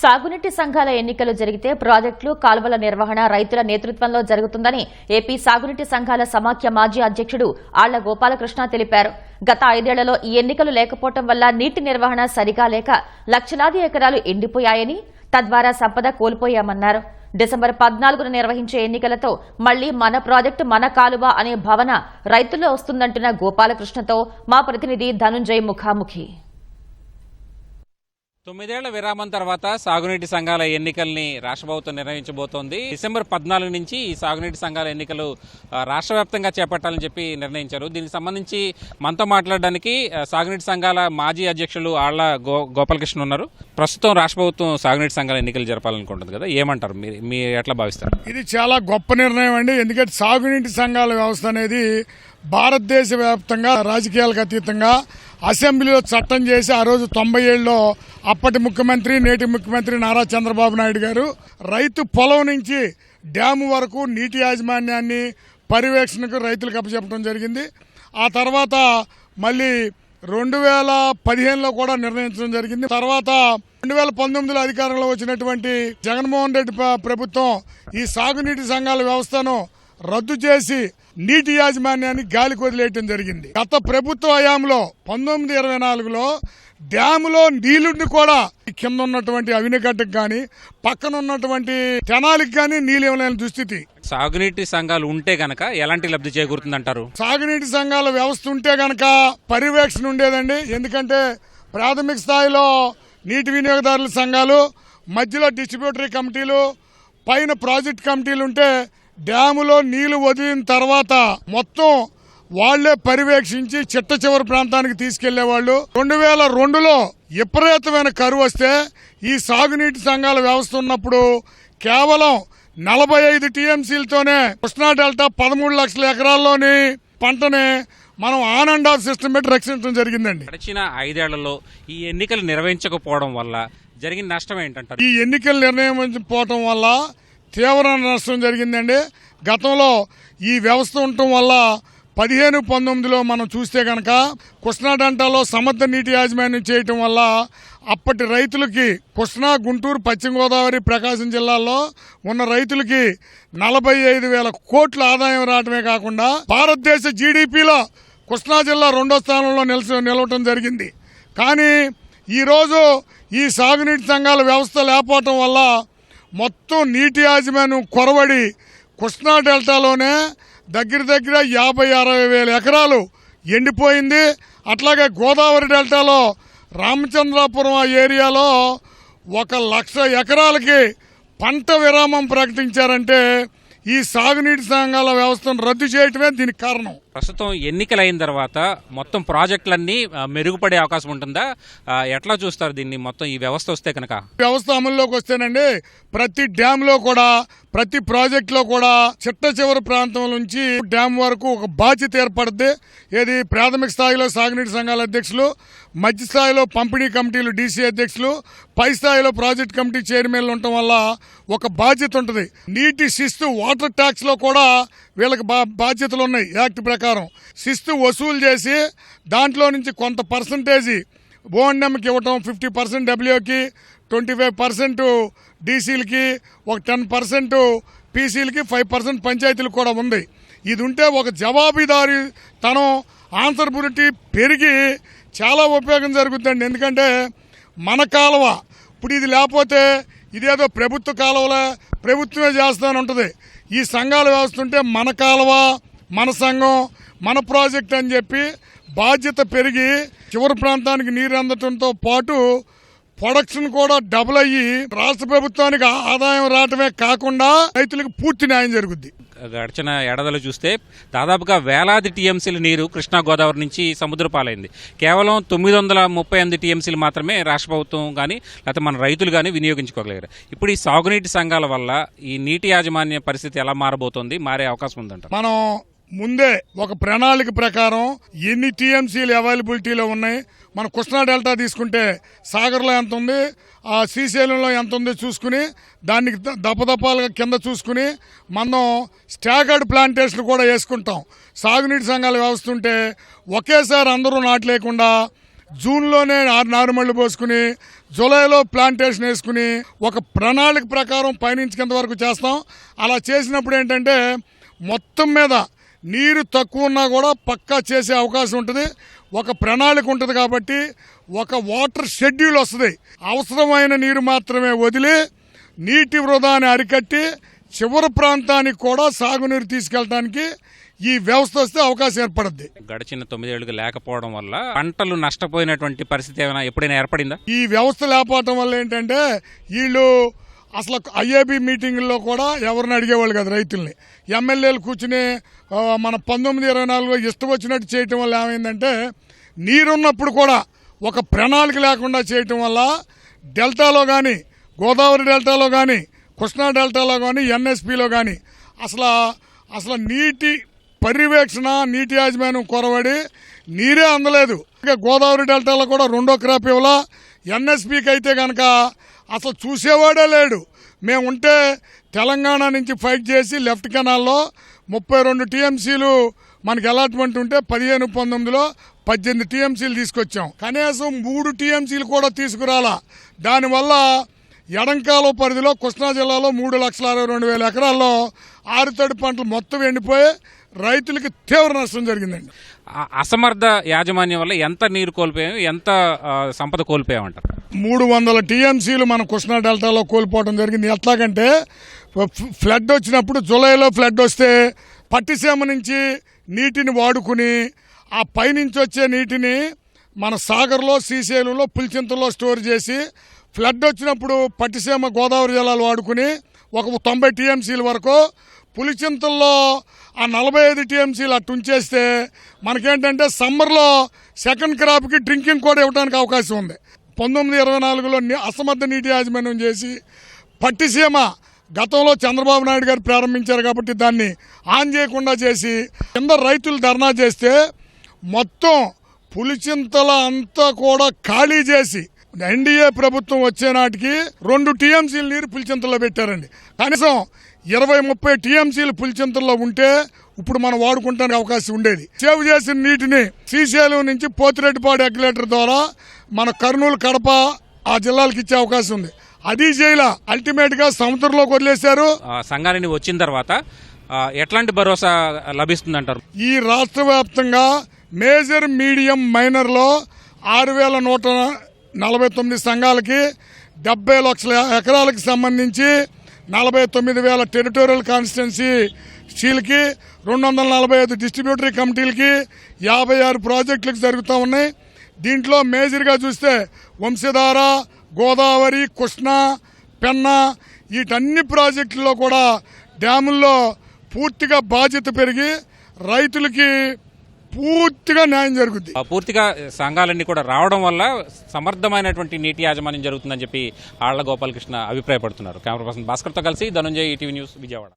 సాగునీటి సంఘాల ఎన్నికలు జరిగితే ప్రాజెక్టులు కాలువల నిర్వహణ రైతుల నేతృత్వంలో జరుగుతుందని ఏపీ సాగునీటి సంఘాల సమాఖ్య మాజీ అధ్యక్షుడు ఆళ్ళ గోపాలకృష్ణ తెలిపారు. గత ఐదేళ్ళలో ఈ ఎన్నికలు లేకపోవడం వల్ల నీటి నిర్వహణ సరిగా లేక లక్షలాది ఎకరాలు ఎండిపోయాయని తద్వారా సంపద కోల్పోయామన్నారు. డిసెంబర్ పద్నాలుగున నిర్వహించే ఎన్నికలతో మళ్ళీ మన ప్రాజెక్టు మన కాలువ అనే భావన రైతుల్లో వస్తుందంటున్న గోపాలకృష్ణతో మా ప్రతినిధి ధనుంజయ్ ముఖాముఖి. తొమ్మిదేళ్ళ విరామం తర్వాత సాగునీటి సంఘాల ఎన్నికల్ని రాష్ట్ర ప్రభుత్వం నిర్ణయించబోతోంది. డిసెంబర్ పద్నాలుగు నుంచి ఈ సాగునీటి సంఘాల ఎన్నికలు రాష్ట్రవ్యాప్తంగా రాష్ట్ర వ్యాప్తంగా చేపట్టాలని చెప్పి నిర్ణయించారు. దీనికి సంబంధించి మనతో మాట్లాడడానికి సాగునీటి సంఘాల మాజీ అధ్యక్షులు ఆళ్ళ గో గోపాలకృష్ణ ఉన్నారు. ప్రస్తుతం రాష్ట్ర ప్రభుత్వం సాగునీటి సంఘాల ఎన్నికలు జరపాలనుకుంటుంది కదా ఏమంటారు? మీరు మీరు ఎట్లా భావిస్తారు? ఇది చాలా గొప్ప నిర్ణయం అండి. ఎందుకంటే సాగునీటి సంఘాల వ్యవస్థ అనేది భారతదేశ వ్యాప్తంగా రాజకీయాలకు అతీతంగా అసెంబ్లీలో చట్టం చేసి ఆ రోజు తొంభై ఏళ్ళలో అప్పటి ముఖ్యమంత్రి నేటి ముఖ్యమంత్రి నారా చంద్రబాబు నాయుడు గారు రైతు పొలం నుంచి డ్యాము వరకు నీటి యాజమాన్యాన్ని పర్యవేక్షణకు రైతులకు అప్పచెప్పడం జరిగింది. ఆ తర్వాత మళ్ళీ రెండు వేల పదిహేనులో కూడా నిర్ణయించడం జరిగింది. తర్వాత రెండు వేల పంతొమ్మిదిలో అధికారంలో వచ్చినటువంటి జగన్మోహన్ రెడ్డి ప్రభుత్వం ఈ సాగునీటి సంఘాల వ్యవస్థను రద్దు చేసి నీటి యాజమాన్యాన్ని గాలికి వదిలేయటం జరిగింది. గత ప్రభుత్వ హయాంలో పంతొమ్మిది ఇరవై నాలుగులో డ్యాములో నీళ్ళుండి కూడా కింద ఉన్నటువంటి అవినగడ్డకు కానీ పక్కన ఉన్నటువంటి కెనాలికి కానీ నీళ్ళు ఇవ్వలేని దుస్థితి. సాగునీటి సంఘాలు ఉంటే గనక ఎలాంటి లబ్ధి చేకూరుతుందంటారు? సాగునీటి సంఘాల వ్యవస్థ ఉంటే గనక పర్యవేక్షణ ఉండేదండి. ఎందుకంటే ప్రాథమిక స్థాయిలో నీటి వినియోగదారుల సంఘాలు మధ్యలో డిస్ట్రిబ్యూటరీ కమిటీలు పైన ప్రాజెక్ట్ కమిటీలు ఉంటే డ్యాములో నీళ్ళు వదిలిన తర్వాత మొత్తం వాళ్ళే పర్యవేక్షించి చిట్ట చివరి ప్రాంతానికి తీసుకెళ్ళేవాళ్ళు. రెండు వేల రెండులో విపరీతమైన కరువు వస్తే ఈ సాగునీటి సంఘాల వ్యవస్థ ఉన్నప్పుడు కేవలం నలభై ఐదు టీఎంసీలతోనే కృష్ణా డెల్టా పదమూడు లక్షల ఎకరాల్లోని పంటని మనం ఆన్ అండ్ ఆఫ్ సిస్టమ్ పెట్టి రక్షించడం జరిగిందండి. గడిచిన ఐదేళ్ళలో ఈ ఎన్నికలు నిర్వహించకపోవడం వల్ల జరిగిన నష్టం ఏంటంటారు? ఈ ఎన్నికలు నిర్ణయించకపోవటం వల్ల తీవ్ర నష్టం జరిగిందండి. గతంలో ఈ వ్యవస్థ ఉండటం వల్ల పదిహేను పంతొమ్మిదిలో మనం చూస్తే కనుక కృష్ణా డంటాలో సమర్థ నీటి యాజమాన్యం చేయటం వల్ల అప్పటి రైతులకి కృష్ణా గుంటూరు పశ్చిమ గోదావరి ప్రకాశం జిల్లాల్లో ఉన్న రైతులకి నలభై ఐదు వేల కోట్ల ఆదాయం రావటమే కాకుండా భారతదేశ జీడిపిలో కృష్ణా జిల్లా రెండో స్థానంలో నిలిచి నిలవటం జరిగింది. కానీ ఈరోజు ఈ సాగునీటి సంఘాల వ్యవస్థ లేకపోవటం వల్ల మొత్తం నీటి యాజమాన్యం కొరవడి కృష్ణా డెల్టాలోనే దగ్గర దగ్గర యాభై అరవై వేల ఎకరాలు ఎండిపోయింది. అట్లాగే గోదావరి డెల్టాలో రామచంద్రాపురం ఆ ఏరియాలో ఒక లక్ష ఎకరాలకి పంట విరామం ప్రకటించారంటే ఈ సాగునీటి సంఘాల వ్యవస్థను రద్దు చేయటమే దీనికి కారణం. ప్రస్తుతం ఎన్నికలైన తర్వాత మొత్తం ప్రాజెక్టులన్నీ మెరుగుపడే అవకాశం ఉంటుందా? ఎట్లా చూస్తారు దీన్ని మొత్తం ఈ వ్యవస్థ వస్తే కనుక? వ్యవస్థ అమల్లోకి వస్తేనండి ప్రతి డ్యామ్లో కూడా ప్రతి ప్రాజెక్ట్లో కూడా చిట్ట చివరి ప్రాంతం నుంచి డ్యామ్ వరకు ఒక బాధ్యత ఏర్పడుద్ది. ఏది ప్రాథమిక స్థాయిలో సాగునీటి సంఘాల అధ్యక్షులు మధ్య స్థాయిలో పంపిణీ కమిటీలు డీసీ అధ్యక్షులు పై స్థాయిలో ప్రాజెక్ట్ కమిటీ చైర్మన్లు ఉండటం వల్ల ఒక బాధ్యత ఉంటుంది. నీటి శిస్తు వాటర్ ట్యాక్స్లో కూడా వీళ్ళకి బాధ్యతలు ఉన్నాయి. యాక్ట్ ప్రకారం. శిస్తు వసూలు చేసి దాంట్లో నుంచి కొంత పర్సంటేజీ ఓఎన్ఎంకి ఇవ్వటం ఫిఫ్టీ పర్సెంట్ డబ్ల్యూకి ట్వంటీ ఫైవ్ పర్సెంట్ డీసీలకి ఒక టెన్ పర్సెంట్ పీసీలకి ఫైవ్ పర్సెంట్ పంచాయతీలకు కూడా ఉంది. ఇది ఉంటే ఒక జవాబుదారీ తనం ఆన్సర్బిలిటీ పెరిగి చాలా ఉపయోగం జరుగుతుంది ఎందుకంటే మన కాలువ ఇప్పుడు ఇది లేకపోతే ఇదేదో ప్రభుత్వ కాలువలే ప్రభుత్వమే చేస్తాను ఉంటుంది ఈ సంఘాల వ్యవస్థ ఉంటే మన కాలువ మన సంఘం మన ప్రాజెక్ట్ అని చెప్పి బాధ్యత పెరిగి చివరి ప్రాంతానికి నీరు అందటంతో పాటు ప్రొడక్షన్ కూడా డబుల్ అయ్యి రాష్ట్ర ప్రభుత్వానికి ఆదాయం రావటమే కాకుండా రైతులకు పూర్తి న్యాయం జరుగుద్ది. గడిచిన ఏడాదిలో చూస్తే దాదాపుగా వేలాది టీఎంసీల నీరు కృష్ణా గోదావరి నుంచి సముద్ర పాలైంది. కేవలం తొమ్మిది వందల ముప్పై ఎనిమిది టీఎంసీలు మాత్రమే రాష్ట్ర ప్రభుత్వం కానీ లేకపోతే మన రైతులు కానీ వినియోగించుకోగలిగారు. ఇప్పుడు ఈ సాగునీటి సంఘాల వల్ల ఈ నీటి యాజమాన్య పరిస్థితి ఎలా మారబోతోంది? మారే అవకాశం ఉందంట మనం ముందే ఒక ప్రణాళిక ప్రకారం ఎన్ని టీఎంసీలు అవైలబిలిటీలో ఉన్నాయి మన కృష్ణా డెల్టా తీసుకుంటే సాగర్లో ఎంత ఉంది ఆ శ్రీశైలంలో ఎంత ఉందో చూసుకుని దానికి ద- దపదపాలుగా కింద చూసుకుని మనం స్టాగర్డ్ ప్లాంటేషన్ కూడా వేసుకుంటాం. సాగునీటి సంఘాల వ్యవస్థ ఉంటే ఒకేసారి అందరూ నాటు లేకుండా జూన్లోనే నారు నారుమళ్ళు పోసుకుని జూలైలో ప్లాంటేషన్ వేసుకుని ఒక ప్రణాళిక ప్రకారం పైనుంచి కింద వరకు చేస్తాం. అలా చేసినప్పుడు ఏంటంటే మొత్తం మీద నీరు తక్కువ ఉన్నా కూడా పక్కా చేసే అవకాశం ఉంటుంది. ఒక ప్రణాళిక ఉంటుంది కాబట్టి ఒక వాటర్ షెడ్యూల్ వస్తుంది. అవసరమైన నీరు మాత్రమే వదిలి నీటి వృధాని అరికట్టి చివరి ప్రాంతానికి కూడా సాగునీరు తీసుకెళ్ళడానికి ఈ వ్యవస్థ వస్తే అవకాశం ఏర్పడుద్ది. గడిచిన తొమ్మిదేళ్ళుగా లేకపోవడం వల్ల పంటలు నష్టపోయినటువంటి పరిస్థితి ఏమైనా ఎప్పుడైనా ఏర్పడిందా? ఈ వ్యవస్థ లేకపోవటం వల్ల ఏంటంటే వీళ్ళు అసలు ఐఏబీ మీటింగుల్లో కూడా ఎవరిని అడిగేవాళ్ళు కదా రైతుల్ని. ఎమ్మెల్యేలు కూర్చుని మన పంతొమ్మిది ఇరవై నాలుగులో ఇష్టం వచ్చినట్టు చేయటం వల్ల ఏమైందంటే నీరున్నప్పుడు కూడా ఒక ప్రణాళిక లేకుండా చేయటం వల్ల డెల్టాలో కానీ గోదావరి డెల్టాలో కానీ కృష్ణా డెల్టాలో కానీ ఎన్ఎస్పిలో కానీ అసలు అసలు నీటి పర్యవేక్షణ నీటి యాజమాన్యం కొరబడి నీరే అందలేదు. ఇంకా గోదావరి డెల్టాలో కూడా రెండో క్రాప్ ఇవ్వాల ఎన్ఎస్పికి అయితే కనుక అసలు చూసేవాడే లేడు. మేము ఉంటే తెలంగాణ నుంచి ఫైట్ చేసి లెఫ్ట్ కెనాల్లో ముప్పై రెండు టీఎంసీలు మనకి అలాట్మెంట్ ఉంటే పదిహేను పంతొమ్మిదిలో పద్దెనిమిది టీఎంసీలు తీసుకొచ్చాం. కనీసం మూడు టీఎంసీలు కూడా తీసుకురాలా. దానివల్ల ఎడంకాల పరిధిలో కృష్ణా జిల్లాలో మూడు లక్షల అరవై రెండు వేల ఎకరాల్లో ఆరుతడి పంటలు మొత్తం ఎండిపోయి రైతులకి తీవ్ర నష్టం జరిగిందండి. అసమర్థ యాజమాన్యం వల్ల ఎంత నీరు కోల్పోయాం ఎంత సంపద కోల్పోయామంటారు? మూడు వందల టీఎంసీలు మన కృష్ణా డెల్టాలో కోల్పోవడం జరిగింది. ఎట్లాగంటే ఫ్లడ్ వచ్చినప్పుడు జూలైలో ఫ్లడ్ వస్తే పట్టిసీమ నుంచి నీటిని వాడుకుని ఆ పైనుంచి వచ్చే నీటిని మన సాగర్లో శ్రీశైలంలో పులిచింతల్లో స్టోర్ చేసి ఫ్లడ్ వచ్చినప్పుడు పట్టిసీమ గోదావరి జలాలు వాడుకుని ఒక తొంభై టీఎంసీల వరకు పులిచింతల్లో ఆ నలభై ఐదు టీఎంసీలు అట్టు ఉంచేస్తే మనకేంటంటే సమ్మర్లో సెకండ్ క్రాప్కి డ్రింకింగ్ కూడా ఇవ్వడానికి అవకాశం ఉంది. పంతొమ్మిది ఇరవై నాలుగులో అసమర్థ నీటి యాజమాన్యం చేసి పట్టిసీమ గతంలో చంద్రబాబు నాయుడు గారు ప్రారంభించారు కాబట్టి దాన్ని ఆన్ చేయకుండా చేసి కింద రైతులు ధర్నా చేస్తే మొత్తం పులిచింతల అంతా కూడా ఖాళీ చేసి ఎన్డీఏ ప్రభుత్వం వచ్చే నాటికి రెండు టీఎంసీలు నీరు పులిచింతల్లో పెట్టారండి. కనీసం ఇరవై ముప్పై టీఎంసీలు పులిచింతల్లో ఉంటే ఇప్పుడు మనం వాడుకుంటానికి అవకాశం ఉండేది. సేవ్ చేసిన నీటిని శ్రీశైలం నుంచి పోతిరెడ్డిపాడు అగ్యులేటర్ ద్వారా మన కర్నూలు కడప ఆ జిల్లాలకు ఇచ్చే అవకాశం ఉంది. అది చేయలా. అల్టిమేట్గా సముద్రంలోకి వదిలేశారు. సంగారెడ్డి వచ్చిన తర్వాత ఎట్లాంటి భరోసా లభిస్తుందంటారు? ఈ రాష్ట్ర వ్యాప్తంగా మేజర్ మీడియం మైనర్లో ఆరు వేల నూట నలభై తొమ్మిది సంఘాలకి డెబ్బై లక్షల ఎకరాలకు సంబంధించి నలభై తొమ్మిది వేల టెరిటోరియల్ కాన్స్టిట్యున్సీ స్టీల్కి రెండు వందల నలభై ఐదు డిస్ట్రిబ్యూటరీ కమిటీలకి యాభై ఆరు ప్రాజెక్టులకు జరుగుతూ ఉన్నాయి. దీంట్లో మేజర్గా చూస్తే వంశధార గోదావరి కృష్ణా పెన్నా వీటన్ని ప్రాజెక్టుల్లో కూడా డ్యాముల్లో పూర్తిగా బాధ్యత పెరిగి రైతులకి పూర్తిగా న్యాయం జరుగుద్ది. పూర్తిగా సంఘాలన్నీ కూడా రావడం వల్ల సమర్థమైనటువంటి నీటి యాజమాన్యం జరుగుతుందని చెప్పి ఆళ్ళ గోపాలకృష్ణ అభిప్రాయపడుతున్నారు. కెమెరా పర్సన్ భాస్కర్తో కలిసి ధనుంజయ్ ఈటీవీ న్యూస్ విజయవాడ.